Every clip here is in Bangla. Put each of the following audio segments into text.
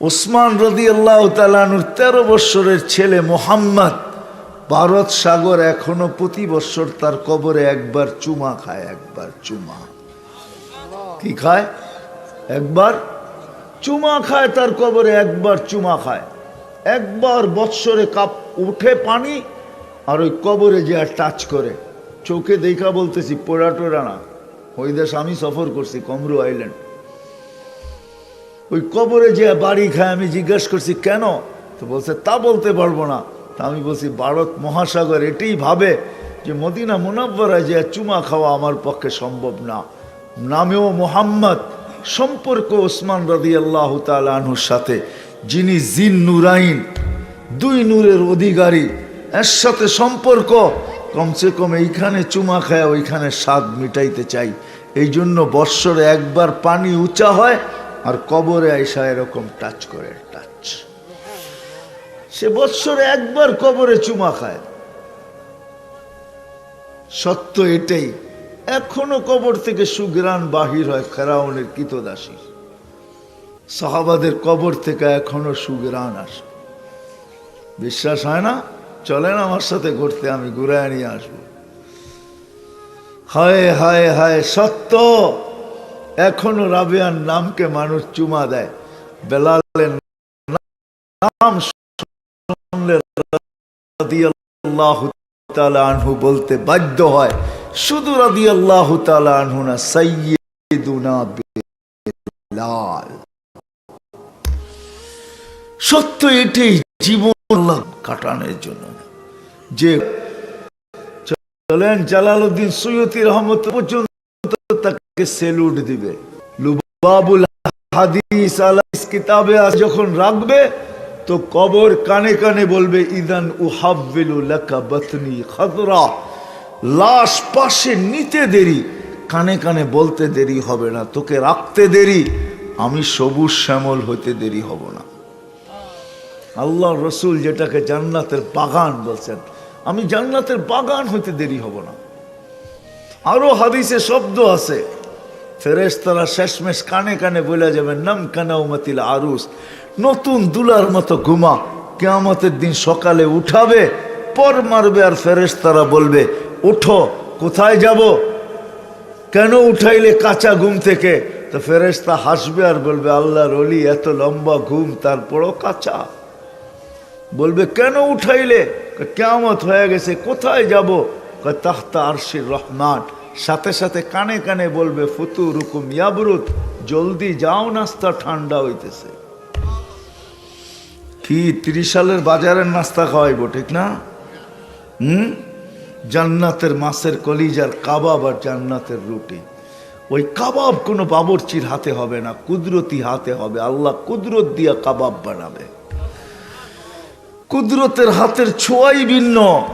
ওসমান রদি আল্লাহ তালানুর তেরো বৎসরের ছেলে মোহাম্মদ ভারত সাগর এখনও প্রতি বৎসর তার কবরে একবার চুমা খায়, একবার চুমা। কি খায়? একবার চুমা খায় তার কবরে, একবার চুমা খায়। একবার বৎসরে কাপ উঠে পানি আর ওই কবরে যে আর টাচ করে। চোখে দেখা বলতেছি পোড়া টোড়া না। ওই দেশ আমি সফর করছি, কমরু আইল্যান্ড। ওই কবরে যে বাড়ি খায়, আমি জিজ্ঞেস করছি, কেন? তো বলছে, তা বলতে পারব না। তা আমি বলছি, ভারত মহাসাগর এটাই ভাবে যে মদিনা মুনাব্বরায় যে চুমা খাওয়া আমার পক্ষে সম্ভব না। নামেও মোহাম্মদ, সম্পর্ক ওসমান রাদি আল্লাহ তালুর সাথে, যিনি জিন নুরাইন, দুই নূরের অধিকারী, এর সাথে সম্পর্ক, কমসে কম এইখানে চুমা খায়, ওইখানে স্বাদ মিটাইতে চাই। এই জন্য বৎসরে একবার পানি উঁচা হয় আর কবরে আইসা এরকম টাচ করে টাচ সে বৎসরে একবার কবরে চুমা খায়। সত্য এটাই, এখনও কবর থেকে সুগ্রাণ বাহির হয় ফেরাউনের কিতদাসী। সাহাবাদের কবর থেকে এখনও সুগ্রাণ আসে। বিশ্বাস হয় না? চলেন আমার সাথে ঘুরতে, আমি ঘুরায় নিয়ে আসব। হায় হায় হায়, সত্য! এখনও রাবিয়ার নামকে মানুষ চুমা দেয়। বেলালের নাম আনহু বলতে বাধ্য হয়, শুধু রাদিয়াল্লাহু তাআলা আনহু না, সাইয়্যিদুনা বিলাল। সত্য এটাই, জীবন কাটানোর জন্য। যে চলেন জালালউদ্দিন সৈয়দি রহমত পর্যন্ত তাকে সেলুট দিবে? লুবাবুল হাদিস আলাইস কিতাবে যখন রাখবে, তো কবর কানে কানে বলবে, ইদান উহাব্বিলু লাকা বাতনি খাদরা। লাশ পাশে নিতে দেরি, কানে কানে বলতে দেরি হবে না, তোকে রাখতে দেরি, আমি সবুজ শ্যামল হতে দেরি হব না। আল্লাহ রসুল যেটাকে জান্নাতের বাগান বলছেন, আমি জান্নাতের বাগান হইতে দেরি হব না। আরও হাদিসে শব্দ আছে ফেরেস তারা শেষমেশ কানে কানে বলে যাবে, নাম কানাউমাতিল আরুস। নতুন দুলার মতো ঘুমা, কেয়ামতের দিন সকালে উঠাবে, পর মারবে আর ফেরেস তারা বলবে, উঠো, কোথায় যাব? কেন উঠাইলে কাঁচা ঘুম থেকে? তো ফেরেস্তা হাসবে আর বলবে, আল্লাহর অলি এত লম্বা ঘুম, তারপরও কাঁচা। বলবে, কেন উঠাইলে? কেমত হয়ে গেছে, কোথায় যাব? তাহতা আরশির রহমান সাথে সাথে কানে কানে বলবে ফুতু রুকুম ইয়াবরুত, জলদি যাও, নাস্তা ঠান্ডা হইতেছে। কি ত্রিশ সালের বাজারের নাস্তা খাওয়াইব, ঠিক না? হুম? জান্নাতের মাছের কলিজার কাবাব আর জান্নাতের রুটি। ওই কাবাব কোনো বাবরচির হাতে হবে না, কুদরতি হাতে হবে। আল্লাহ কুদরত দিয়া কাবাব বানাবে। কুদরতের হাতের ছোঁয়াই ভিন্ন।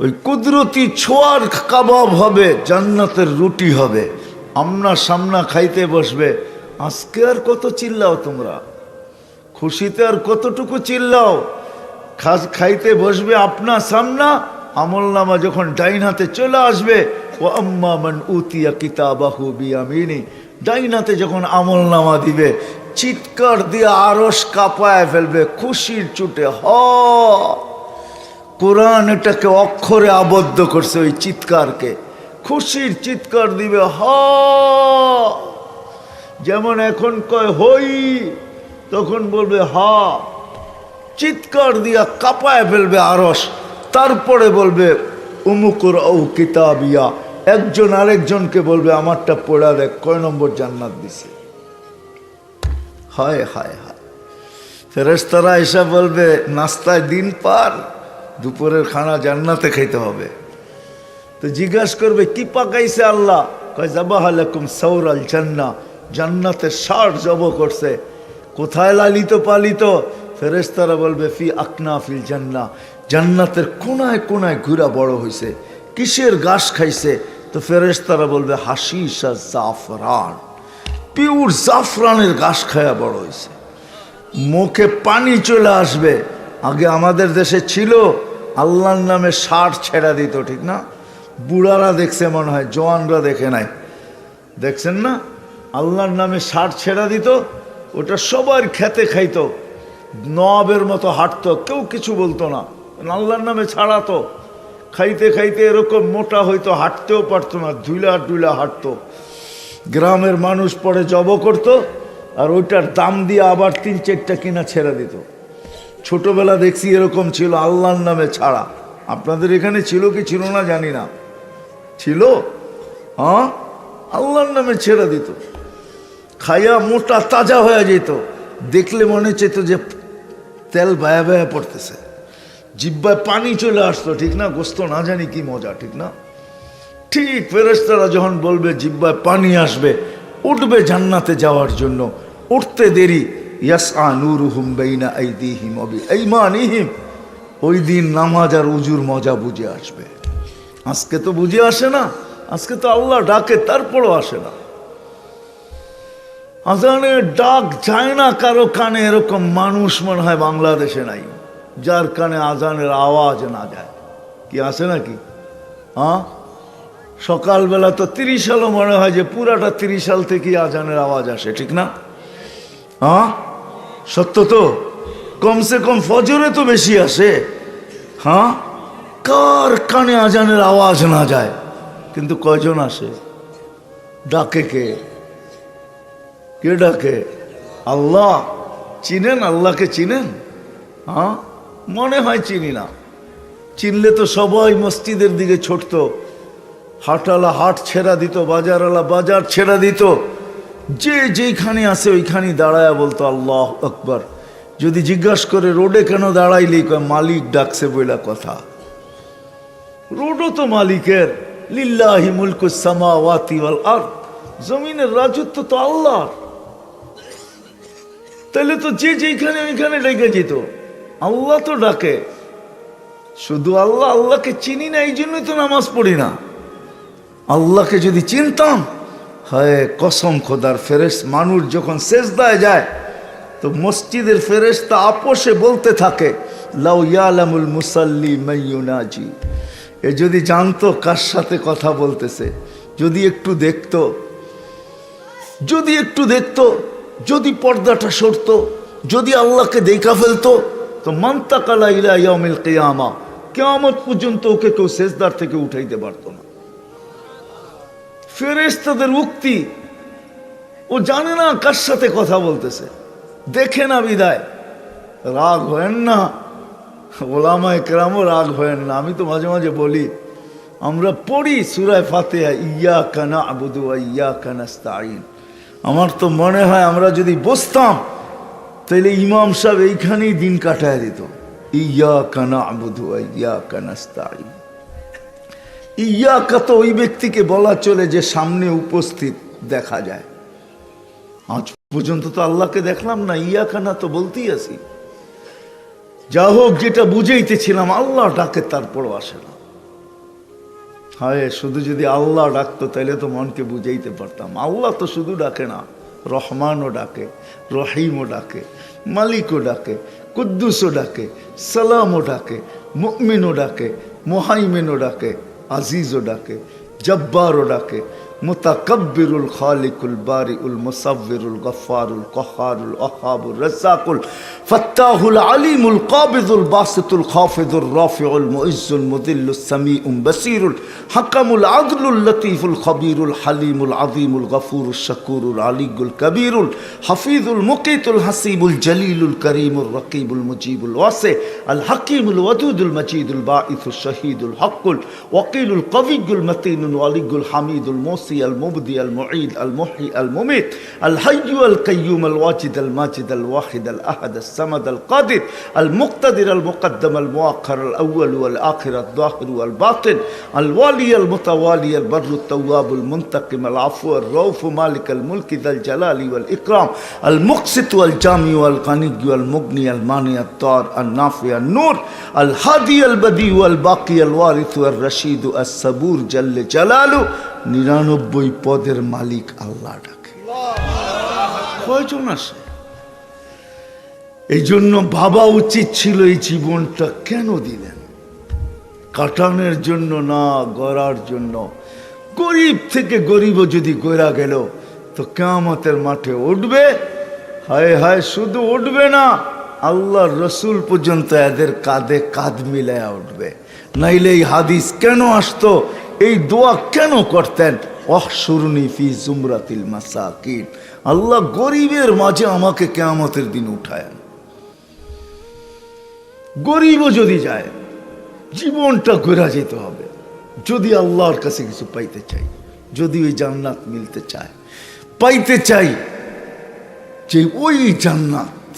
ওই কুদরতি ছোঁয়ার কাবাব হবে, জান্নাতের রুটি হবে। আমনা সামনা খাইতে বসবে, আজকে আর কত চিল্লাও তোমরা? খুশিতে আর কতটুকু চিল্লাও? খাস খাইতে বসবে আপনা সামনা, আমল নামা যখন ডাইন হাতে চলে আসবে ও আম্মা মান উতিয়া কিতাবাহু বিয়ামিনী, ডাইন হাতে যখন আমল নামা দিবে, চিৎকার দিয়ে আরস কাঁপায় ফেলবে, খুশির চুটে হ। কোরআন এটাকে অক্ষরে আবদ্ধ করছে ওই চিৎকারকে। খুশির চিৎকার দিবে, হ। যেমন এখন কয়, হই। তখন বলবে, হা। চিৎকার দিয়া কাঁপায় ফেলবে আরস। তারপরে বলবে, উমুকুর ও কিতাবিয়া। একজন আরেকজনকে বলবে, আমারটা পড়া দেখ, কয় নম্বর জান্নাত দিছে? হায় হায় হায়। ফেরেস্তারা এসে বলবে, নাস্তায় দিন পার। দুপুরের খানা জান্নাতে খাইতে হবে। তো জিজ্ঞাস করবে, কি পাকাইছে আল্লাহ? কয় জাবাহ আলাইকুম সৌরাল জান্না জান্নাতে ষাট জব করছে। কোথায় লালিত পালিত? ফেরেস্তারা বলবে, ফি আকনা ফিল জান্না জান্নাতের কোনায় কোনায় ঘুরা বড় হয়েছে কিসের ঘাস খাইছে? তো ফেরেস্তারা বলবে হাসিসা জাফরান। পিওর জাফরানের ঘাস খায়া বড় হয়েছে মুখে পানি চলে আসবে। আগে আমাদের দেশে ছিল আল্লাহর নামে ষাট ছেড়া দিত, ঠিক না? বুড়ারা দেখছে মনে হয় জওয়ানরা দেখে নাই। দেখছেন না? আল্লাহর নামে ষাট ছেড়া দিত, ওটা সবার খেতে খাইতো। নবের মতো হাঁটতো, কেউ কিছু বলতো না। আল্লাহর নামে ছাড়াতো। খাইতে খাইতে এরকম মোটা হইতো, হাঁটতেও পারতো না, ধুইলা টুইলা হাঁটতো। গ্রামের মানুষ পরে জব করতো, আর ওইটার দাম দিয়ে আবার তিন চারটা কিনা ছেড়ে দিত। ছোটবেলা দেখছি এরকম ছিল, আল্লাহর নামে ছাড়া। আপনাদের এখানে ছিল কি ছিল না জানি না। ছিল? হ্যাঁ? আল্লাহর নামে ছেড়ে দিত। খাইয়া মোটা তাজা হয়ে যেত। দেখলে মনে চেত যে তেল বায়া বায়া পড়তেছে। জিব্বায় পানি চলে আসতো, ঠিক না? গোস্ত না জানি কি মজা, ঠিক না? ঠিক ফেরেস্তারা যখন বলবে জিব্বায় পানি আসবে, উঠবে জান্নাতে যাওয়ার জন্য। উঠতে দেরি ইয়াস আনুরুহুম বেইনা আইদিহিম অবি আইমানিহিম ওই দিন নামাজ আর উজুর মজা বুঝে আসবে। আজকে তো বুঝে আসে না, আজকে তো আল্লাহ ডাকে, তারপরও আসে না। আজানের ডাক যায় না কারও কানে, এরকম মানুষ মনে হয় বাংলাদেশে নাই, যার কানে আজানের আওয়াজ না যায়। কি আছে নাকি? হ্যাঁ সকালবেলা তো তিরিশ সালও মনে হয় যে পুরাটা তিরিশ সাল থেকে আজানের আওয়াজ আসে, ঠিক না? হ্যাঁ সত্য তো। কমসে কম ফজরে তো বেশি আসে। হ্যাঁ? কার কানে আজানের আওয়াজ না যায়? কিন্তু কয়জন আসে? ডাকে কে? কে ডাকে? আল্লাহ। চিনেন? আল্লাহকে চিনেন? হ্যাঁ? মনে হয় চিনি না। চিনলে তো সবাই মসজিদের দিকে ছুটতো। হাটালা হাট ছেড়া দিত, বাজারওয়ালা বাজার ছেড়া দিত। যে যেইখানে আছে ওইখানে দাঁড়ায় বলতো, আল্লাহ আকবর। যদি জিজ্ঞাসা করে, রোডে কেন দাঁড়াইলি? কয়, মালিক ডাকছে বইলা কথা। রোডও তো মালিকের। লিল্লাহি মুলকুস সামাওয়াতি ওয়াল আরদ। জমিনের রাজত্ব তো আল্লাহর। তাহলে তো যে যেখানে ওইখানে ডেকে যেত আল্লাহ তো ডাকে। শুধু আল্লাহ, আল্লাহকে চিনি না এই জন্যই তো নামাজ পড়ি না। আল্লাহকে যদি চিনতাম হয়, কসম খোদার ফেরেস মানুষ যখন শেষদায় যায়, তো মসজিদের ফেরেশতা আপোষে বলতে থাকে, লাউ ইয়ালামুল মুসাল্লি মাইয়ুনাজি এ যদি জানতো কার সাথে কথা বলতেছে, যদি একটু দেখতো, যদি একটু দেখতো, যদি পর্দাটা সরতো, যদি আল্লাহকে দেখা ফেলতো, তো মান্তাকালা ইলা ইয়াউমিল কিয়ামা, কেয়ামত পর্যন্ত ওকে কেউ শেষদার থেকে উঠাইতে পারতো না। ফেরেশতাদের উক্তি। ও জানে না কার সাথে কথা বলতেছে। দেখে না বিদায়। রাগ হয়েন না। ওলামায় কেরামও রাগ হয়েন না। আমি তো মাঝে মাঝে বলি, আমরা পড়ি সুরায় ফাতে ইয়া কানা আবুদু ইয়া কানাস্তাইন আমার তো মনে হয় আমরা যদি বসতাম তাহলে ইমাম সাহেব এইখানেই দিন কাটায় দিত। ইয়া কানা আবুদু ইয়া কানাস্তাইন ইয়া তো ওই ব্যক্তিকে বলা চলে যে সামনে উপস্থিত দেখা যায়। আজ পর্যন্ত তো আল্লাহকে দেখলাম না ইয়া খানা তো বলতেই আছি। যা হোক, যেটা বুঝেইতেছিলাম, আল্লাহ ডাকে, তারপরও আসে না। হায়, শুধু যদি আল্লাহ ডাকতো তাহলে তো মনকে বুঝাইতে পারতাম। আল্লাহ তো শুধু ডাকে না, রহমানও ডাকে, রহিমও ডাকে, মালিকও ডাকে, কুদ্দুসও ডাকে, সালামও ডাকে, মুমিনও ডাকে, মোহাইমেনও ডাকে আজিজও ডাকে জব্বারও ডাকে। متكبر الخالق البارئ المصور الغفار القهار الأخاب الرزاق الفتاه العليم القابض الباسط الخافض الرافع المؤز المذل السميع بصير الحكم العدل اللطيف الخبير الحليم العظيم الغفور الشكور العلي الكبير الحفيظ المقيت الحسيب الجليل الكريم الرقيب المجيب الواسع الحكيم الودود المجيد الباعث الشهيد الحق الوقيل القوي المتين الولي الحميد الموصي মোসি المبدي المعيد المحيي المميت الحي القيوم الواجد الماجد الواحد الأحد الصمد القادر المقتدر المقدم المؤخر الأول والآخر الظاهر والباطن الوالي المتوالي البر التواب المنتقم العفو الرؤوف مالك الملك ذا الجلال والإكرام المقسط والجامع والغني والمغني المانع الطار النافع النور الهادي البديع والباقي الوارث والرشيد الصبور جل جلاله নিরানব্বই পদের মালিক আল্লাহ ডাকে। কয়জন আসে এই জন্য ভাবা উচিত ছিল এই জীবনটা কেন দিলেন? কাটানোর জন্য না গড়ার জন্য? গরিব থেকে গরিবও যদি গড়া গেল তো কেয়ামতের মাঠে উঠবে? হায় হায় শুধু উঠবে না আল্লাহর রসুল পর্যন্ত এদের কাঁধে কাঁধ মিলায়া উঠবে। নাইলে এই হাদিস কেন আসতো? এই দোয়া কেন করতেন? অহসুরনি ফি জুমরাতিল মাসাকিন। আল্লাহ গরিবের মাঝে আমাকে কেয়ামতের দিন উঠায় গরিবও যদি যায়, জীবনটা ঘোরা যেতে হবে। যদি আল্লাহর কাছে কিছু পাইতে চাই, যদি ওই জান্নাত মিলতে চায়। পাইতে চাই যে ওই জান্নাত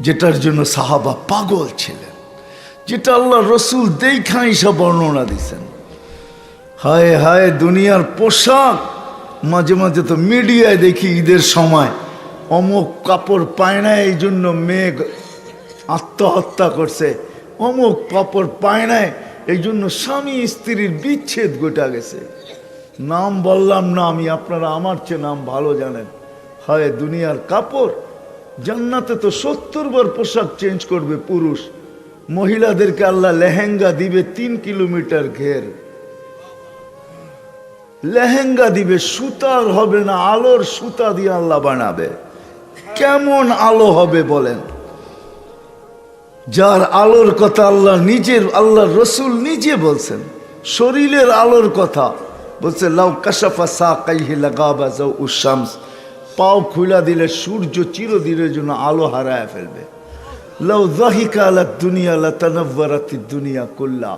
যেটার জন্য সাহাবা পাগল ছিলেন, যেটা আল্লাহ রসুল দেখাই সব বর্ণনা দিছেন। হায় হায় দুনিয়ার পোশাক। মাঝে মাঝে তো মিডিয়ায় দেখি ঈদের সময় অমুক কাপড় পায় না, এই জন্য মেঘ আত্মহত্যা করছে। অমুক কাপড় পায় না, এই জন্য স্বামী স্ত্রীর বিচ্ছেদ গোটা গেছে। নাম বললাম না আমি, আপনারা আমার চেয়ে নাম ভালো জানেন। হয় দুনিয়ার কাপড়, জান্নাতে তো সত্তর বার পোশাক চেঞ্জ করবে পুরুষ। মহিলাদেরকে আল্লাহ লেহেঙ্গা দিবে তিন কিলোমিটার ঘের। লেহেঙ্গা দিবে সুতার হবে না, আলোর সুতা দিয়ে আল্লাহ বানাবে। কেমন আলো হবে বলেন? যার আলোর কথা আল্লাহ নিজের আল্লাহ রসুল নিজে বলছেন, শরীরের আলোর কথা বলছে, লাউ কাশাফা সা কাইহি লাগাবা যাও উশামস পাও খুলা দিলে সূর্য চিরদিনের জন্য আলো হারায় ফেলবে। লাউ জাহিকা আলা দুনিয়া লা তানাব্বারাতি দুনিয়া কুল্লা।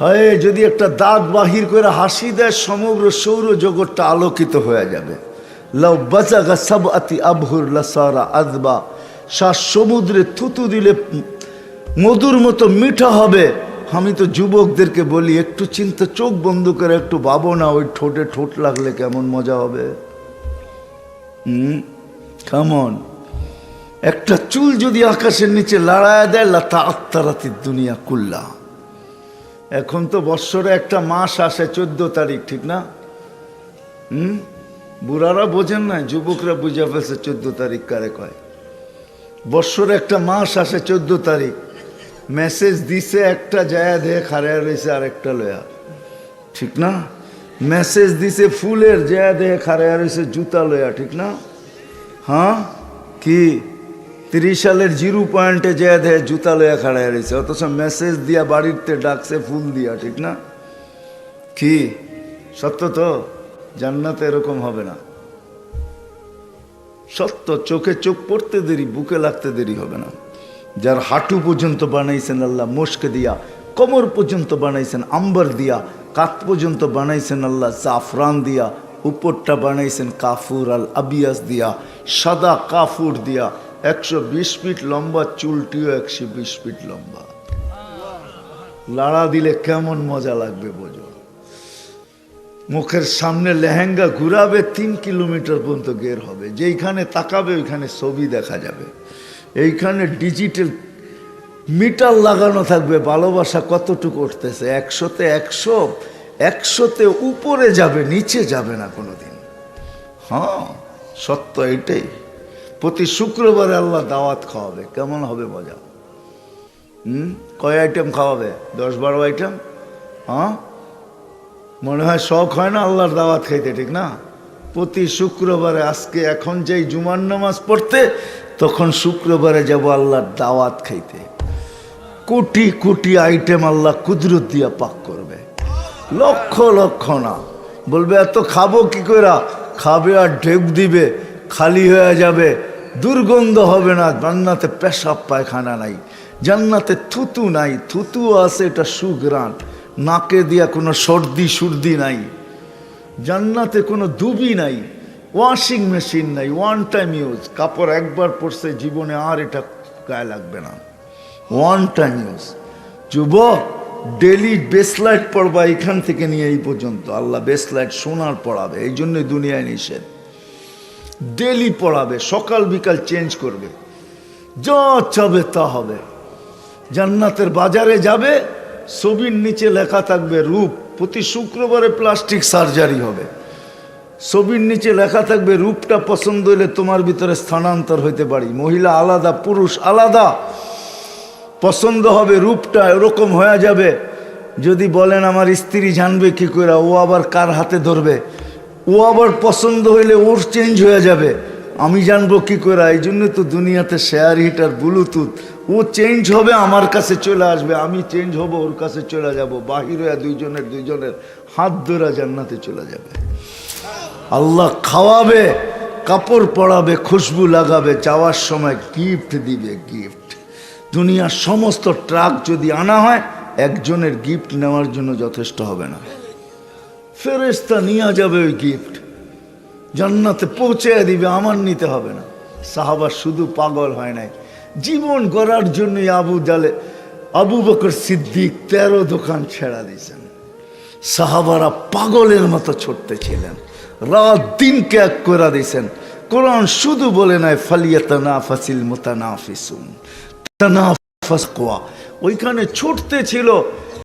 হয় যদি একটা দাঁত বাহির করে হাসি দেয়, সমগ্র সৌর জগৎটা আলোকিত হয়ে যাবে। লাউ বাজাগা সব আতি আবহুর লাসারা আদবা। শ্বাস সমুদ্রে থুতু দিলে মধুর মতো মিঠা হবে। আমি তো যুবকদেরকে বলি, একটু চিন্তা, চোখ বন্ধ করে একটু ভাবো না, ওই ঠোঁটে ঠোঁট লাগলে কেমন মজা হবে? হুম কেমন একটা চুল যদি আকাশের নিচে লড়ায় দেয়, লাতা আত্মারাতি দুনিয়া কুল্লা। এখন তো বৎসরে একটা মাস আসে চোদ্দ তারিখ, ঠিক না? হুম? বুড়ারা বোঝেন না, যুবকরা বুঝে ফেলছে চোদ্দ তারিখ কারে কয়। বৎসরে একটা মাস আসে চোদ্দ তারিখ। মেসেজ দিছে একটা জায়া দেহে খারায় রয়েছে আর একটা লয়া। ঠিক না? মেসেজ দিছে ফুলের জায়া দেহে খারায় রয়েছে জুতা লয়া, ঠিক না? হ্যাঁ? কি? তিরিশ সালের জিরো পয়েন্টে যে দেয় জুতা লয়া খাড়ায় রয়েছে অথচ মেসেজ দিয়া বাড়িতে ডাকছে, ফুল দিয়া, ঠিক না? কি? সত্য তো? জান্নাতে এরকম হবে না। সত্য, চোখে চোখ পড়তে দেরি, বুকে লাগতে দেরি হবে না। যার হাঁটু পর্যন্ত বানাইছেন আল্লাহ মুশকে দিয়া, কোমর পর্যন্ত বানাইছেন, আম্বার দিয়া, কাত পর্যন্ত বানাইছেন আল্লাহ, জাফরান দিয়া, উপরটা বানাইছেন কাফুর আল আবিয়াস দিয়া, সাদা কাফুর দিয়া একশো বিশ ফিট লম্বা, চুলটিও একশো বিশ ফিট লম্বা। লাড়া দিলে কেমন মজা লাগবে বোঝো। মুখের সামনে লেহেঙ্গা ঘুরাবে, তিন কিলোমিটার পর্যন্ত গের হবে। যেইখানে তাকাবে, ওইখানে ছবি দেখা যাবে। এইখানে ডিজিটাল মিটার লাগানো থাকবে, ভালোবাসা কতটুকু উঠতেছে? একশোতে একশো, একশোতে উপরে যাবে, নিচে যাবে না কোনোদিন। হ্যাঁ সত্য এটাই। প্রতি শুক্রবারে আল্লাহ দাওয়াত খাওয়াবে। কেমন হবে মজা? হুম? কয় আইটেম খাওয়াবে? দশ বারো আইটেম হ্যাঁ? মনে হয় শখ হয় না আল্লাহর দাওয়াত খাইতে, ঠিক না? প্রতি শুক্রবারে আজকে এখন যেই জুমার নামাজ পড়তে, তখন শুক্রবারে যাব আল্লাহর দাওয়াত খাইতে। কোটি কোটি আইটেম আল্লাহ কুদরত দিয়া পাক করবে। লক্ষ লক্ষ না। বলবে, এত খাব কি করে খাবে আর ঢেক দিবে, খালি হয়ে যাবে। দুর্গন্ধ হবে না, জান্নাতে পেশাব, পায়খানা নাই। জান্নাতে থুতু নাই, থুতু আছে এটা সুগ্রাণ নাকে দিয়া কোনো সর্দি সুর্দি নাই। জান্নাতে কোনো দুবি নাই, ওয়াশিং মেশিন নাই, ওয়ান টাইম ইউজ। কাপড় একবার পরছে, জীবনে আর এটা গায়ে লাগবে না। One time use. যুবক ডেলি বেসলাইট পড়বা এখান থেকে নিয়ে এই পর্যন্ত। আল্লাহ বেসলাইট সোনার পড়াবে এই জন্যই দুনিয়ায় নিষেধ। ডেলি পড়াবে, সকাল, বিকাল চেঞ্জ করবে। যা চাবে তা হবে। জান্নাতের বাজারে যাবে, ছবির নিচে লেখা থাকবে রূপ, প্রতি শুক্রবারে প্লাস্টিক সার্জারি হবে। ছবির নিচে লেখা থাকবে রূপটা পছন্দ হলে তোমার ভিতরে স্থানান্তর হইতে পারি। মহিলা আলাদা, পুরুষ আলাদা। পছন্দ হবে রূপটা, এরকম হয়ে যাবে। যদি বলেন, আমার স্ত্রী জানবে কি করে ও আবার কার হাতে ধরবে? ও আবার পছন্দ হইলে ওর চেঞ্জ হয়ে যাবে। আমি জানব কি করে এই জন্য তো দুনিয়াতে শেয়ার হিটার ব্লুটুথ ও চেঞ্জ হবে আমার কাছে চলে আসবে, আমি চেঞ্জ হব ওর কাছে চলে যাব, বাহির হয়ে দুইজনের দুইজনের হাত ধরা জান্নাতে চলে যাবে। আল্লাহ খাওয়াবে, কাপড় পরাবে, খুশবু লাগাবে, যাওয়ার সময় গিফট দিবে গিফট দুনিয়ার সমস্ত ট্রাক যদি আনা হয়, একজনের গিফট নেওয়ার জন্য যথেষ্ট হবে না। ফেরেস্তা নিয়ে যাবে ওই গিফট জান্নাতে পৌঁছে দিবে, আমার নিতে হবে না। সাহাবা শুধু পাগল হয় নাই। জীবন গড়ার জন্য আবু জালে, আবু বকর সিদ্দিক তেরো দোকান ছেড়া দিয়েছেন। সাহাবারা পাগলের মতো ছুটতে ছিলেন। রাত দিনকে এক করে দিয়েছেন। কোরআন শুধু বলে নাই ফালিয়াতানা ফাসিল মোতানাফিসুন। তানাফাস কোয়া ওইখানে ছুটতে ছিল